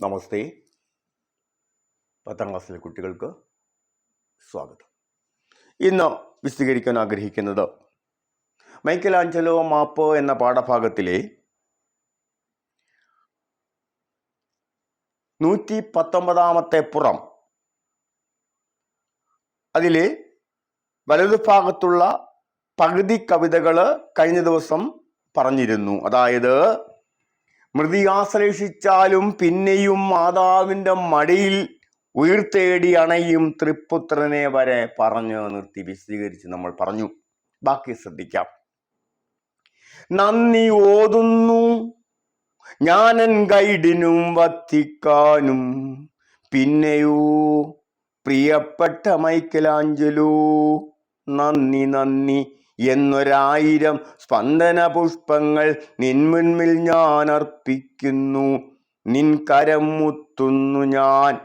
നമസ്തേ. പത്താം ക്ലാസ്സിലെ കുട്ടികൾക്ക് സ്വാഗതം. ഇന്ന് വിശദീകരിക്കാൻ ആഗ്രഹിക്കുന്നത് മൈക്കൽ ആഞ്ചലോ മാപ്പ് എന്ന പാഠഭാഗത്തിലെ നൂറ്റി പത്തൊമ്പതാമത്തെ പുറം. അതിലെ വലതുഭാഗത്തുള്ള പകുതി കവിതകൾ കഴിഞ്ഞ ദിവസം പറഞ്ഞിരുന്നു. അതായത് മൃതിയാശ്ലേഷിച്ചാലും പിന്നെയും മാതാവിന്റെ മടിയിൽ ഉയർത്തേടി അണയും തൃപ്പുത്രനെ വരെ പറഞ്ഞു നിർത്തി വിശദീകരിച്ച് നമ്മൾ പറഞ്ഞു. ബാക്കി ശ്രദ്ധിക്കാം. നന്ദി ഓതുന്നു ഞാനൻ ഗൈഡിനും വത്തിക്കാനും. പിന്നെയോ പ്രിയപ്പെട്ട മൈക്കലാഞ്ചലോ നന്ദി നന്ദി. എന്നൊരായിരം സ്പന്ദന പുഷ്പങ്ങൾ നിൻ മുൻപിൽ ഞാൻ അർപ്പിക്കുന്നു നിൻ കരം മുത്തുന്നു ഞാൻ.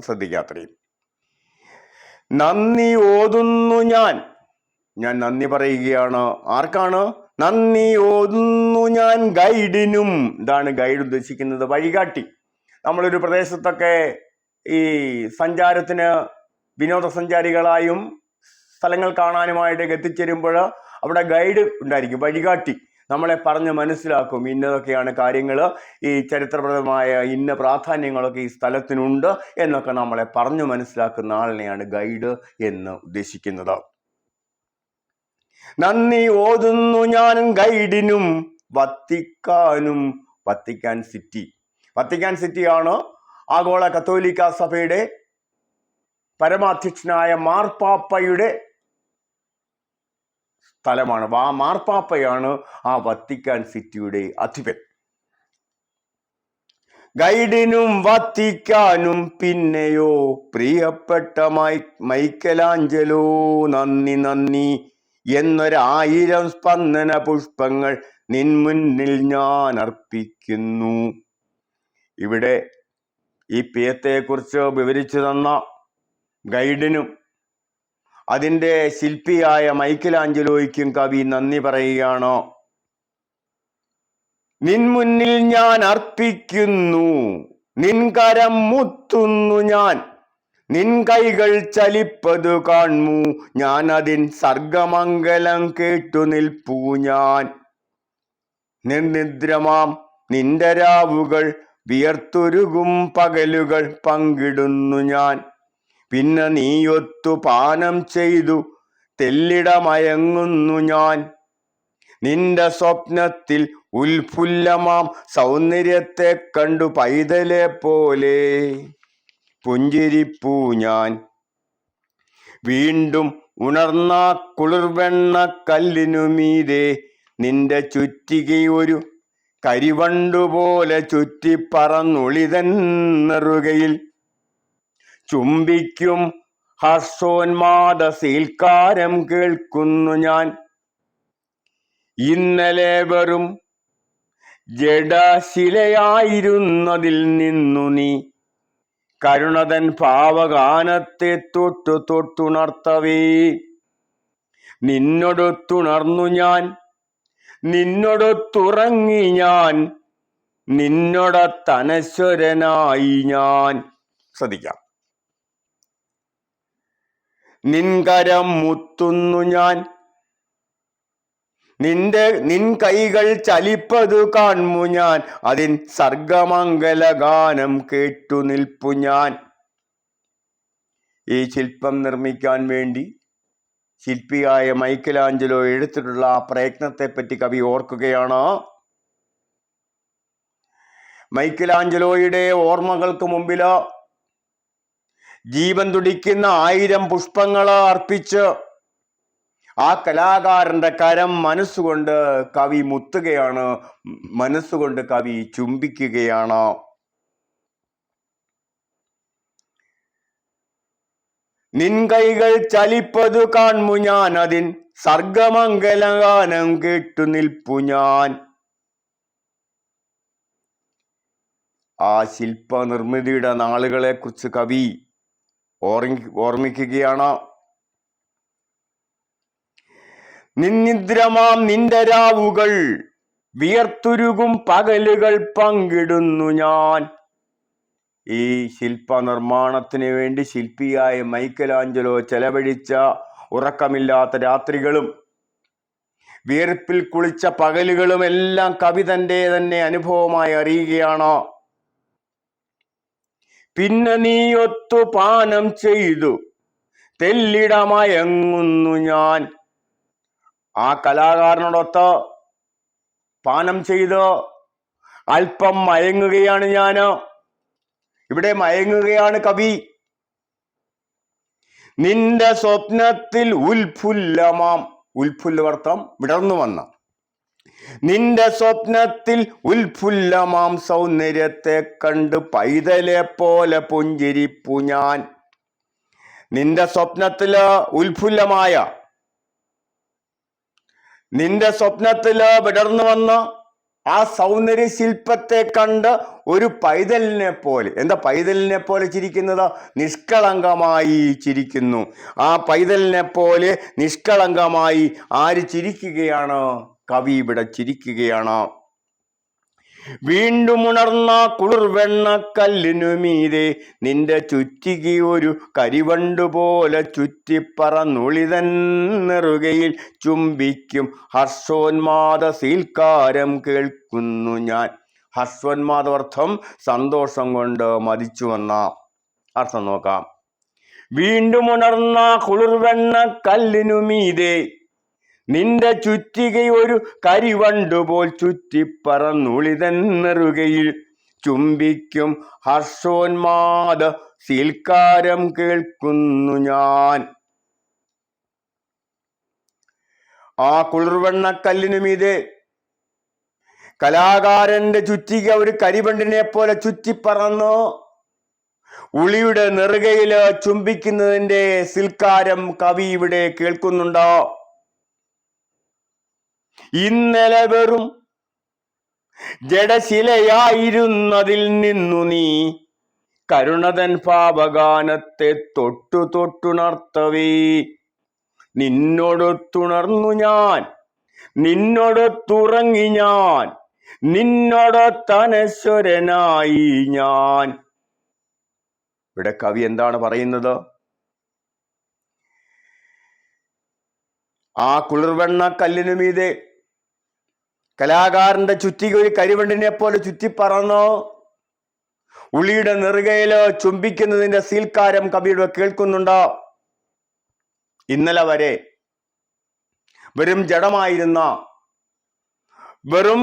ശ്രദ്ധിക്കാത്രയും നന്ദി ഓതുന്നു ഞാൻ. ഞാൻ നന്ദി പറയുകയാണ്. ആർക്കാണ്? നന്ദി ഓതുന്നു ഞാൻ ഗൈഡിനും. ഇതാണ് ഗൈഡ് ഉദ്ദേശിക്കുന്നത്. വഴികാട്ടി. നമ്മളൊരു പ്രദേശത്തൊക്കെ ഈ സഞ്ചാരത്തിന് വിനോദസഞ്ചാരികളായും സ്ഥലങ്ങൾ കാണാനുമായിട്ടൊക്കെ എത്തിച്ചേരുമ്പോൾ അവിടെ ഗൈഡ് ഉണ്ടായിരിക്കും വഴികാട്ടി. നമ്മളെ പറഞ്ഞ് മനസ്സിലാക്കും ഇന്നതൊക്കെയാണ് കാര്യങ്ങൾ ഈ ചരിത്രപ്രദമായ ഇന്ന പ്രാധാന്യങ്ങളൊക്കെ ഈ സ്ഥലത്തിനുണ്ട് എന്നൊക്കെ നമ്മളെ പറഞ്ഞു മനസ്സിലാക്കുന്ന ആളിനെയാണ് ഗൈഡ് എന്ന് ഉദ്ദേശിക്കുന്നത്. നന്ദി ഓതുന്നു ഞാനും ഗൈഡിനും വത്തിക്കാനും വത്തിക്കാൻ സിറ്റി വത്തിക്കാൻ സിറ്റിയാണ് ആഗോള കത്തോലിക്ക സഭയുടെ പരമാധ്യക്ഷനായ മാർപ്പാപ്പയുടെ സ്ഥലമാണ്. വാ മാർപ്പാപ്പയാണ് ആ വത്തിക്കാൻ സിറ്റിയുടെ അധിപൻ. ഗൈഡിനും വത്തിക്കാനും പിന്നെയോ പ്രിയപ്പെട്ട മൈ മൈക്കലാഞ്ചലോ നന്ദി നന്ദി എന്നൊരായിരം സ്പന്ദന പുഷ്പങ്ങൾ നിൻ മുന്നിൽ ഞാൻ അർപ്പിക്കുന്നു. ഇവിടെ ഈ പിയത്തെക്കുറിച്ച് വിവരിച്ചു തന്ന ഗൈഡിനും അതിന്റെ ശില്പിയായ മൈക്കിലാഞ്ചലോയ്ക്കും കവി നന്ദി പറയുകയാണ്? നിൻ മുന്നിൽ ഞാൻ അർപ്പിക്കുന്നു നിൻകരം മുത്തുന്നു ഞാൻ. നിൻ കൈകൾ ചലിപ്പതു കാൺമു ഞാൻ അതിൻ സർഗമംഗലം കേട്ടു നിൽപ്പൂ ഞാൻ. നിർനിദ്രമാം നിന്റെ രാവുകൾ വിയർത്തുരുകും പകലുകൾ പങ്കിടുന്നു ഞാൻ. പിന്നെ നീയൊത്തു പാനം ചെയ്തു തെല്ലിടമയങ്ങുന്നു ഞാൻ. നിന്റെ സ്വപ്നത്തിൽ ഉൽഫുല്ലമാം സൗന്ദര്യത്തെ കണ്ടു പൈതലെ പോലെ പുഞ്ചിരിപ്പൂ ഞാൻ. വീണ്ടും ഉണർന്ന കുളിർവെണ്ണ കല്ലിനുമീതെ നിന്റെ ചുറ്റികയൊരു കരിവണ്ടുപോലെ ചുറ്റിപ്പറന്നുളിതൻ നെറുകയിൽ ചുംബിക്കും. ഹർഷോന്മാദ സീൽക്കാരം കേൾക്കുന്നു ഞാൻ. ഇന്നലെ വെറും ജഡശിലയായിരുന്നതിൽ നിന്നു നീ. കരുണതൻ പാവഗാനത്തെ തൊട്ടു തൊട്ടുണർത്തവേ. നിന്നൊടുത്തുണർന്നു ഞാൻ. നിന്നൊടുത്തുറങ്ങി ഞാൻ. നിന്നൊടത്തനശ്വരനായി ഞാൻ. ശ്രദ്ധിക്കാം. നിൻകരം മുത്തുന്നു ഞാൻ. നിന്റെ നിൻ കൈകൾ ചലിപ്പതു കാൺമു ഞാൻ. അതിൻ സർഗമംഗല ഗാനം കേട്ടു നിൽപ്പു ഞാൻ. ഈ ശില്പം നിർമ്മിക്കാൻ വേണ്ടി ശില്പിയായ മൈക്കലാഞ്ചലോ എടുത്തിട്ടുള്ള ആ പ്രയത്നത്തെ പറ്റി കവി ഓർക്കുകയാണ്? മൈക്കലാഞ്ചലോയുടെ ഓർമ്മകൾക്ക് മുമ്പിൽ ജീവൻ തുടിക്കുന്ന ആയിരം പുഷ്പങ്ങൾ അർപ്പിച്ച് ആ കലാകാരന്റെ കരം മനസ്സുകൊണ്ട് കവി മുത്തുകയാണ് മനസ്സുകൊണ്ട് കവി ചുംബിക്കുകയാണ്. നിൻകൈകൾ ചലിപ്പതു കാൺമു ഞാൻ അതിൻ സർഗമംഗലഗാനം കേട്ടു നിൽപ്പു ഞാൻ. ആ ശില്പനിർമ്മിതിയുടെ നാളുകളെ കുറിച്ച് കവി ഓർമ്മി ഓർമ്മിക്കുകയാണ്? നിന്നിദ്രമാം നിന്റെ രാവുകൾ വിയർത്തുരുകും പകലുകൾ പങ്കിടുന്നു ഞാൻ. ഈ ശില്പ നിർമ്മാണത്തിന് വേണ്ടി ശില്പിയായ മൈക്കലാഞ്ചലോ ചെലവഴിച്ച ഉറക്കമില്ലാത്ത രാത്രികളും വിയർപ്പിൽ കുളിച്ച പകലുകളും എല്ലാം കവി തന്റെ തന്നെ അനുഭവമായി അറിയുകയാണ്? പിന്നെ നീ ഒത്തു പാനം ചെയ്തു. തെല്ലിടമയങ്ങുന്നു ഞാൻ. ആ കലാകാരനോടൊത്ത് പാനം ചെയ്ത് അല്പം മയങ്ങുകയാണ് ഞാൻ. ഇവിടെ മയങ്ങുകയാണ് കവി. നിന്റെ സ്വപ്നത്തിൽ ഉൽഫുല്ലമാം. ഉൽഫുല്ലവർത്തം വിടർന്നു വന്ന. നിന്റെ സ്വപ്നത്തിൽ ഉൽഫുല്ലമാം സൗന്ദര്യത്തെ കണ്ട് പൈതലെ പോലെ പുഞ്ചിരിപ്പു ഞാൻ. നിന്റെ സ്വപ്നത്തിൽ ഉൽഫുല്ലമായ നിന്റെ സ്വപ്നത്തിൽ വിടർന്നു വന്ന ആ സൗന്ദര്യ ശില്പത്തെ കണ്ട് ഒരു പൈതലിനെ പോലെ എന്താ പൈതലിനെ പോലെ ചിരിക്കുന്നത്? നിഷ്കളങ്കമായി ചിരിക്കുന്നു. ആ പൈതലിനെ പോലെ നിഷ്കളങ്കമായി ആര് ചിരിക്കുകയാണ്? കവി ഇവിടെ ചിരിക്കുകയാണ്. വീണ്ടും ഉണർന്ന കുളിർവെണ്ണ കല്ലിനു മീതെ നിന്റെ ചുറ്റികി ഒരു കരിവണ്ടു പോലെ ചുറ്റിപ്പറന്നുളിതൻ നെറുകയിൽ ചുംബിക്കും. ഹർഷോന്മാദ സീൽക്കാരം കേൾക്കുന്നു ഞാൻ. ഹർഷോന്മാദർത്ഥം സന്തോഷം കൊണ്ട് മതിച്ചു വന്ന അർത്ഥം നോക്കാം. വീണ്ടും ഉണർന്ന കുളിർവെണ്ണ കല്ലിനു മീതെ നിന്റെ ചുറ്റികയൊരു കരിവണ്ടുപോൽ ചുറ്റിപ്പറന്നുളിതെന്നറുകയിൽ. ചുംബിക്കും ഹർഷോന്മാദ സീൽക്കാരം കേൾക്കുന്നു ഞാൻ. ആ കുളിർവെണ്ണക്കല്ലിനു മീതെ കലാകാരന്റെ ചുറ്റിക ഒരു കരിവണ്ടിനെ പോലെ ചുറ്റിപ്പറന്നു. ഉളിയുടെ നെറുകയിൽ ചുംബിക്കുന്നതിന്റെ സിൽക്കാരം കവി ഇവിടെ കേൾക്കുന്നുണ്ടോ? ഇന്നലെ വെറും ജഡശിലയായിരുന്നതിൽ നിന്നു നീ കരുണതൻ പാപഗാനത്തെ തൊട്ടു തൊട്ടുണർത്തവേ. നിന്നോടൊത്തുണർന്നു ഞാൻ നിന്നോടൊത്തുറങ്ങി ഞാൻ നിന്നോടൊത്തനശ്വരനായി ഞാൻ. ഇവിടെ കവി എന്താണ് പറയുന്നത്? ആ കുളിർവെണ്ണ കല്ലിനു മീതെ കലാകാരന്റെ ചുറ്റി ഒരു കരിവണ്ടിനെ പോലെ ചുറ്റിപ്പറന്നു ഉളിയുടെ നെറുകയിലോ ചുംബിക്കുന്നതിന്റെ സീൽക്കാരം കവിയുടെ കേൾക്കുന്നുണ്ടോ? ഇന്നലെ വരെ വെറും ജഡമായിരുന്ന വെറും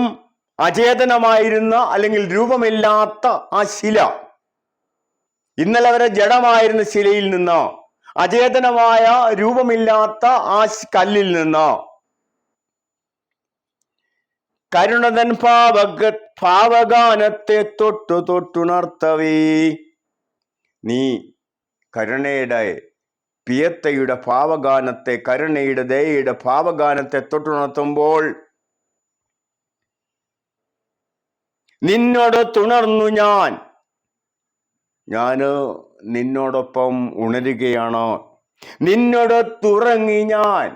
അചേതനമായിരുന്ന അല്ലെങ്കിൽ രൂപമില്ലാത്ത ആ ശില ഇന്നലെ വരെ ജഡമായിരുന്ന ശിലയിൽ നിന്ന്? അചേതനമായ രൂപമില്ലാത്ത ആ കല്ലിൽ നിന്ന്? കരുണതൻ പാവക പാവഗാനത്തെ തൊട്ടു തൊട്ടുണർത്തവേ. നീ കരുണയുടെ പിയത്തയുടെ പാവഗാനത്തെ കരുണയുടെ ദയയുടെ പാവഗാനത്തെ തൊട്ടുണർത്തുമ്പോൾ നിന്നോട് തുണർന്നു ഞാൻ. ഞാൻ നിന്നോടൊപ്പം ഉണരുകയാണ്? നിന്നോടൊത്തുറങ്ങി ഞാൻ.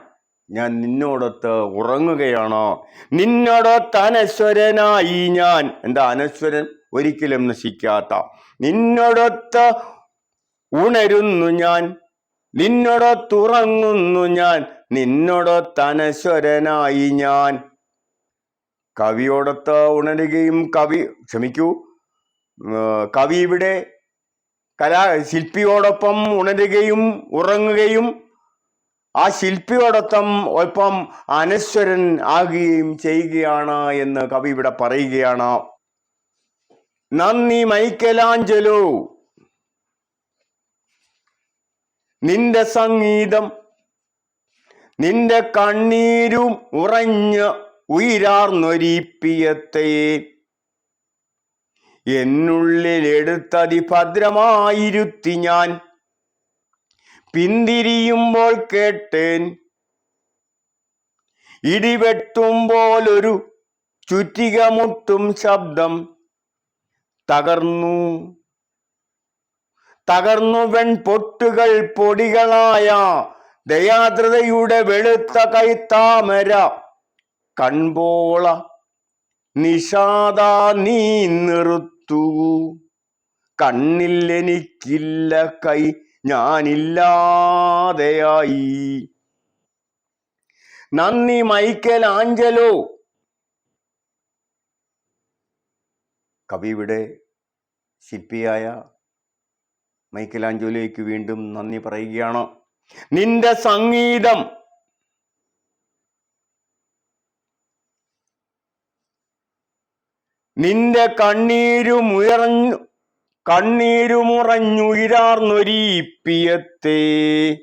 ഞാൻ നിന്നോടൊത്ത് ഉറങ്ങുകയാണ്? നിന്നോടൊത്ത് അനശ്വരനായി ഞാൻ. എന്താ അനശ്വരൻ? ഒരിക്കലും നശിക്കാത്ത. നിന്നോടൊത്ത് ഉണരുന്നു ഞാൻ. നിന്നോടൊത്തുറങ്ങുന്നു ഞാൻ. നിന്നോടൊത്ത് അനശ്വരനായി ഞാൻ. കവിയോടൊത്ത് ഉണരുകയും കവി ക്ഷമിക്കൂ കവി ഇവിടെ കലാ ശില്പിയോടൊപ്പം ഉണരുകയും ഉറങ്ങുകയും ആ ശില്പിയോടൊപ്പം ഒപ്പം അനശ്വരൻ ആകുകയും ചെയ്യുകയാണ് എന്ന് കവി ഇവിടെ പറയുകയാണ്. നന്ദി മൈക്കലാഞ്ചലോ. നിന്റെ സംഗീതം നിന്റെ കണ്ണീരും ഉറഞ്ഞ് ഉയരാർന്നൊരീപ്പിയത്തെ. എന്നുള്ളിൽ എടുത്തതി ഭദ്രമായിരുത്തി ഞാൻ. പിന്തിരിയുമ്പോൾ കേട്ടേൻ. ഇടിവെട്ടുമ്പോലൊരു ചുറ്റിക മുട്ടും ശബ്ദം തകർന്നു. തകർന്നു വെൺപൊട്ടുകൾ പൊടികളായ ദയാദ്രതയുടെ വെളുത്ത കൈത്താമര കൺപോള നിഷാദ നീ നിറുത്തു കണ്ണിൽ എനിക്കില്ല കൈ ഞാനില്ലാതെയായി. നന്ദി മൈക്കൽ ആഞ്ചലോ. കവിയുടെ ശില്പിയായ മൈക്കൽ ആഞ്ചലോയ്ക്ക് വീണ്ടും നന്ദി പറയുകയാണ്. നിന്റെ സംഗീതം നിന്റെ കണ്ണീരുമുയർഞ്ഞു കണ്ണീരുമുറഞ്ഞുയരാർന്നൊരീപ്പിയത്തെ.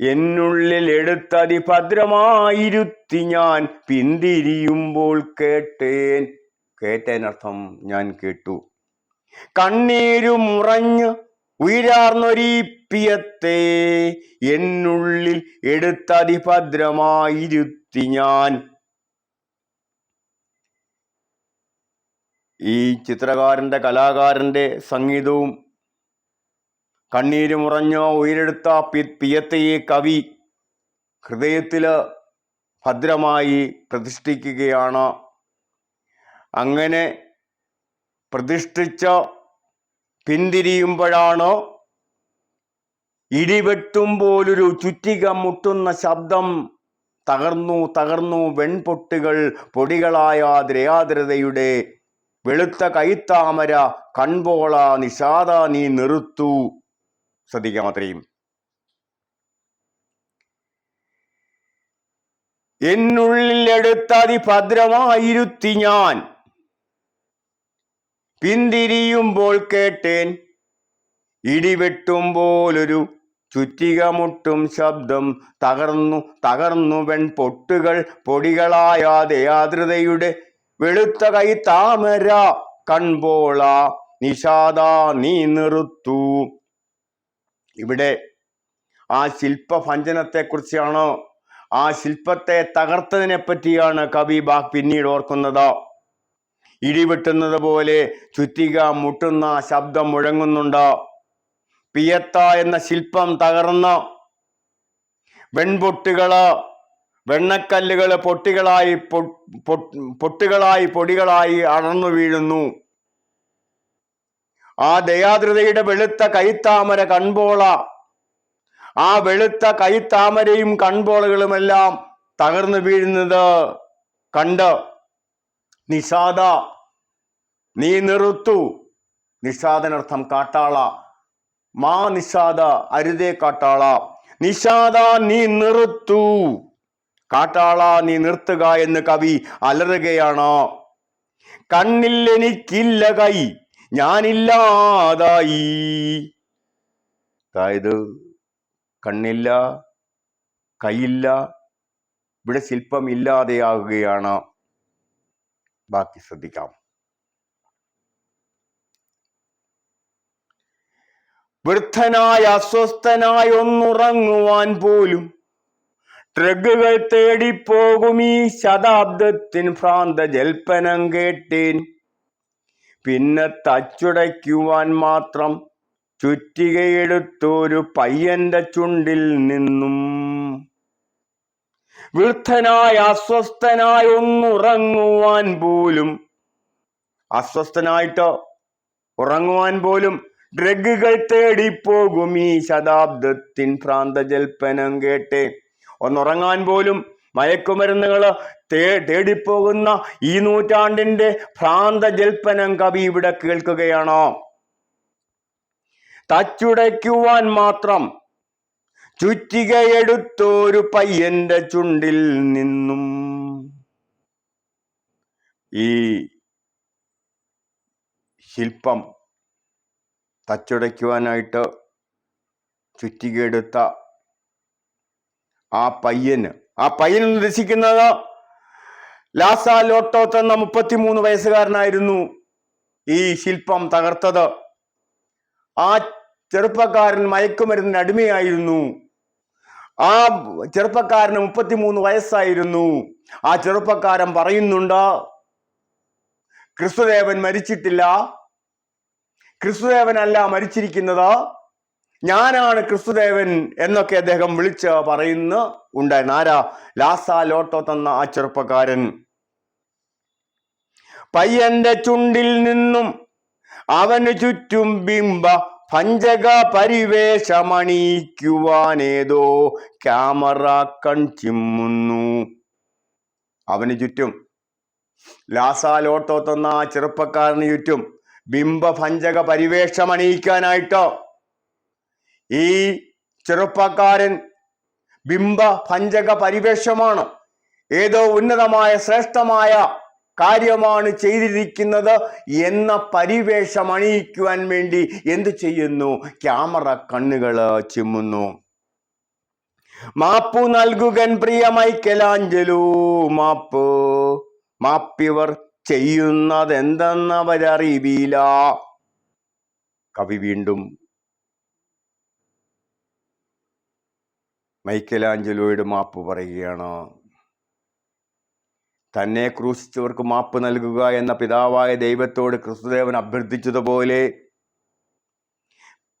എന്നുള്ളിൽ എടുത്തതി ഭദ്രമായിരുത്തി ഞാൻ പിന്തിരിയുമ്പോൾ കേട്ടേൻ. കേട്ടേനർത്ഥം ഞാൻ കേട്ടു. കണ്ണീരുമുറഞ്ഞ് ഉയരാർന്നൊരീപ്പിയത്തെ. എന്നുള്ളിൽ എടുത്തതി ഭദ്രമായിരുത്തി ഞാൻ ഈ ചിത്രകാരന്റെ കലാകാരന്റെ സംഗീതവും കണ്ണീരുമുറഞ്ഞ ഉയരെടുത്ത പി പിയത്തയെ കവി ഹൃദയത്തിൽ ഭദ്രമായി പ്രതിഷ്ഠിക്കുകയാണ്. അങ്ങനെ പ്രതിഷ്ഠിച്ച പിന്തിരിയുമ്പോഴാണ് ഇടിവെട്ടുമ്പോലൊരു ചുറ്റിക മുട്ടുന്ന ശബ്ദം തകർന്നു തകർന്നു വെൺപൊട്ടുകൾ പൊടികളായ ദ്രയാദ്രതയുടെ വെളുത്ത കൈത്താമര കൺപോള നിഷാദ നീ നിറുത്തു. ശ്രദ്ധിക്കാം അത്രയും. എന്നുള്ളിൽ എടുത്തതി ഭദ്രമായിരുത്തി ഞാൻ. പിന്തിരിയുമ്പോൾ കേട്ടേൻ ഇടിവെട്ടുമ്പോലൊരു ചുറ്റികമുട്ടും ശബ്ദം തകർന്നു തകർന്നു വെൺപൊട്ടുകൾ പൊടികളായ ദയാദ്രതയുടെ വെളുത്ത കൈ താമര കൺപോള നിഷാദ നീ നിറുത്തു. ഇവിടെ ആ ശില്പഭഞ്ജനത്തെ കുറിച്ചാണോ ആ ശില്പത്തെ തകർത്തതിനെ പറ്റിയാണ് കവി ബാഗ് പിന്നീട് ഓർക്കുന്നത്. ഇടിവെട്ടുന്നത് പോലെ ചുറ്റിക മുട്ടുന്ന ശബ്ദം മുഴങ്ങുന്നുണ്ട്? പിയത്ത എന്ന ശില്പം തകർന്ന്? വെൺപൊട്ടുകൾ? വെണ്ണക്കല്ലുകൾ പൊട്ടികളായി പൊട്ടുകളായി പൊടികളായി അടർന്നു വീഴുന്നു. ആ ദയാദ്രതയുടെ വെളുത്ത കൈത്താമര കൺപോള ആ വെളുത്ത കൈത്താമരയും കൺപോളകളുമെല്ലാം തകർന്നു വീഴുന്നത് കണ്ട് നിഷാദ നീ നിറുത്തു. നിഷാദനർത്ഥം കാട്ടാള. മാ നിഷാദ അരുതേ കാട്ടാള. നിഷാദ നീ നിറുത്തു. കാട്ടാള നീ നിർത്തുക എന്ന് കവി അലറുകയാണ്. കണ്ണിൽ എനിക്കില്ല കൈ ഞാനില്ലാതായി. അതായത് കണ്ണില്ല കൈയില്ല ഇവിടെ ശില്പം ഇല്ലാതെയാകുകയാണ്. ബാക്കി ശ്രദ്ധിക്കാം. വൃദ്ധനായ അസ്വസ്ഥനായ ഒന്നുറങ്ങുവാൻ പോലും ട്രഗുകൾ തേടിപ്പോകും ഈ ശതാബ്ദത്തിൻ ഭ്രാന്ത ജൽപ്പനം കേട്ടേൻ. പിന്നെ തച്ചുടയ്ക്കുവാൻ മാത്രം ചുറ്റികയെടുത്തൊരു പയ്യന്റെ ചുണ്ടിൽ നിന്നും. വൃദ്ധനായ അസ്വസ്ഥനായ ഒന്നുറങ്ങുവാൻ പോലും അസ്വസ്ഥനായിട്ടോ ഉറങ്ങുവാൻ പോലും ഡ്രഗുകൾ തേടിപ്പോകും ഈ ശതാബ്ദത്തിൻ ഭ്രാന്തജൽപ്പനം കേട്ട് ഒന്നുറങ്ങാൻ പോലും മയക്കുമരുന്നുകൾ തേ തേടിപ്പോകുന്ന ഈ നൂറ്റാണ്ടിന്റെ ഭ്രാന്ത ജൽപ്പനം കവി ഇവിടെ കേൾക്കുകയാണോ. തച്ചുടയ്ക്കുവാൻ മാത്രം ചുറ്റികയെടുത്തൊരു പയ്യന്റെ ചുണ്ടിൽ നിന്നും ഈ ശില്പം തച്ചുടയ്ക്കുവാനായിട്ട് ചുറ്റികയെടുത്ത ആ പയ്യന്. ആ പയ്യൻ ഉദ്ദേശിക്കുന്നത് ലാസ ലോട്ടോത്ത് എന്ന മുപ്പത്തിമൂന്ന് വയസ്സുകാരനായിരുന്നു ഈ ശില്പം തകർത്തത്. ആ ചെറുപ്പക്കാരൻ മയക്കുമരുന്നിന് അടിമയായിരുന്നു. ആ ചെറുപ്പക്കാരന് മുപ്പത്തിമൂന്ന് വയസ്സായിരുന്നു. ആ ചെറുപ്പക്കാരൻ പറയുന്നുണ്ട് ക്രിസ്തുദേവൻ മരിച്ചിട്ടില്ല. ക്രിസ്തുദേവനല്ല മരിച്ചിരിക്കുന്നത്. ഞാനാണ് ക്രിസ്തുദേവൻ എന്നൊക്കെ അദ്ദേഹം വിളിച്ച് പറയുന്ന ഉണ്ടായിരുന്നു. ആരാ? ലാസ ലോട്ടോ തന്ന ആ ചെറുപ്പക്കാരൻ. പയ്യന്റെ ചുണ്ടിൽ നിന്നും അവന് ചുറ്റും ബിംബ പഞ്ചക പരിവേഷമണിക്കുവാനേതോ ക്യാമറ കൺ ചിമ്മുന്നു. അവന് ചുറ്റും. ലാസാലോട്ടോ തന്ന ആ ചെറുപ്പക്കാരന് ചുറ്റും ബിംബ പഞ്ചക പരിവേഷമണിയിക്കാനായിട്ടോ ഈ ചെറുപ്പക്കാരൻ ബിംബ പഞ്ചക പരിവേഷമാണ്. ഏതോ ഉന്നതമായ ശ്രേഷ്ഠമായ കാര്യമാണ് ചെയ്തിരിക്കുന്നത് എന്ന പരിവേഷം അണിയിക്കുവാൻ വേണ്ടി എന്തു ചെയ്യുന്നു? ക്യാമറ കണ്ണുകൾ ചിമ്മുന്നു. മാപ്പു നൽകുകൻ പ്രിയ മൈക്കലാഞ്ചലു. മാപ്പ്. മാപ്പിവർ ചെയ്യുന്നതെന്തെന്നവരറിയില്ല കവി വീണ്ടും മൈക്കലാഞ്ചലോയുടെ മാപ്പ് പറയുകയാണ്. തന്നെ ക്രൂശിച്ചവർക്ക് മാപ്പ് നൽകുക എന്ന പിതാവായ ദൈവത്തോട് ക്രിസ്തുദേവൻ അഭ്യർത്ഥിച്ചതുപോലെ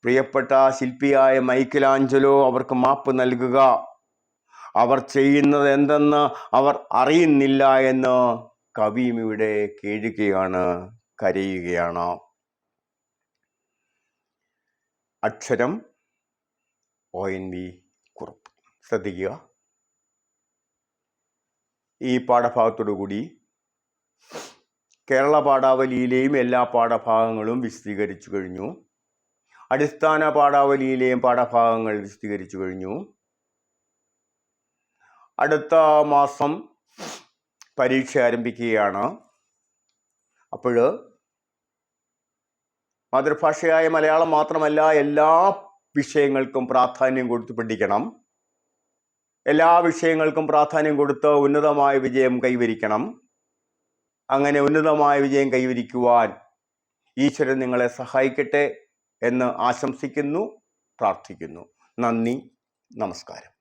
പ്രിയപ്പെട്ട ശില്പിയായ മൈക്കലാഞ്ചലോ അവർക്ക് മാപ്പ് നൽകുക. അവർ ചെയ്യുന്നത് എന്തെന്ന് അവർ അറിയുന്നില്ല എന്ന് കവിയും ഇവിടെ കേഴുകയാണ് കരയുകയാണ്. അക്ഷരം ഒ എൻ വി ശ്രദ്ധിക്കുക. ഈ പാഠഭാഗത്തോടുകൂടി കേരള പാഠാവലിയിലെയും എല്ലാ പാഠഭാഗങ്ങളും വിശദീകരിച്ചു കഴിഞ്ഞു. അടിസ്ഥാന പാഠാവലിയിലെയും പാഠഭാഗങ്ങൾ വിശദീകരിച്ചു കഴിഞ്ഞു. അടുത്ത മാസം പരീക്ഷ ആരംഭിക്കുകയാണ്. അപ്പോൾ മാതൃഭാഷയായ മലയാളം മാത്രമല്ല എല്ലാ വിഷയങ്ങൾക്കും പ്രാധാന്യം കൊടുത്ത് പഠിക്കണം. എല്ലാ വിഷയങ്ങൾക്കും പ്രാധാന്യം കൊടുത്ത് ഉന്നതമായ വിജയം കൈവരിക്കണം. അങ്ങനെ ഉന്നതമായ വിജയം കൈവരിക്കുവാൻ ഈശ്വരൻ നിങ്ങളെ സഹായിക്കട്ടെ എന്ന് ആശംസിക്കുന്നു പ്രാർത്ഥിക്കുന്നു. നന്ദി നമസ്കാരം.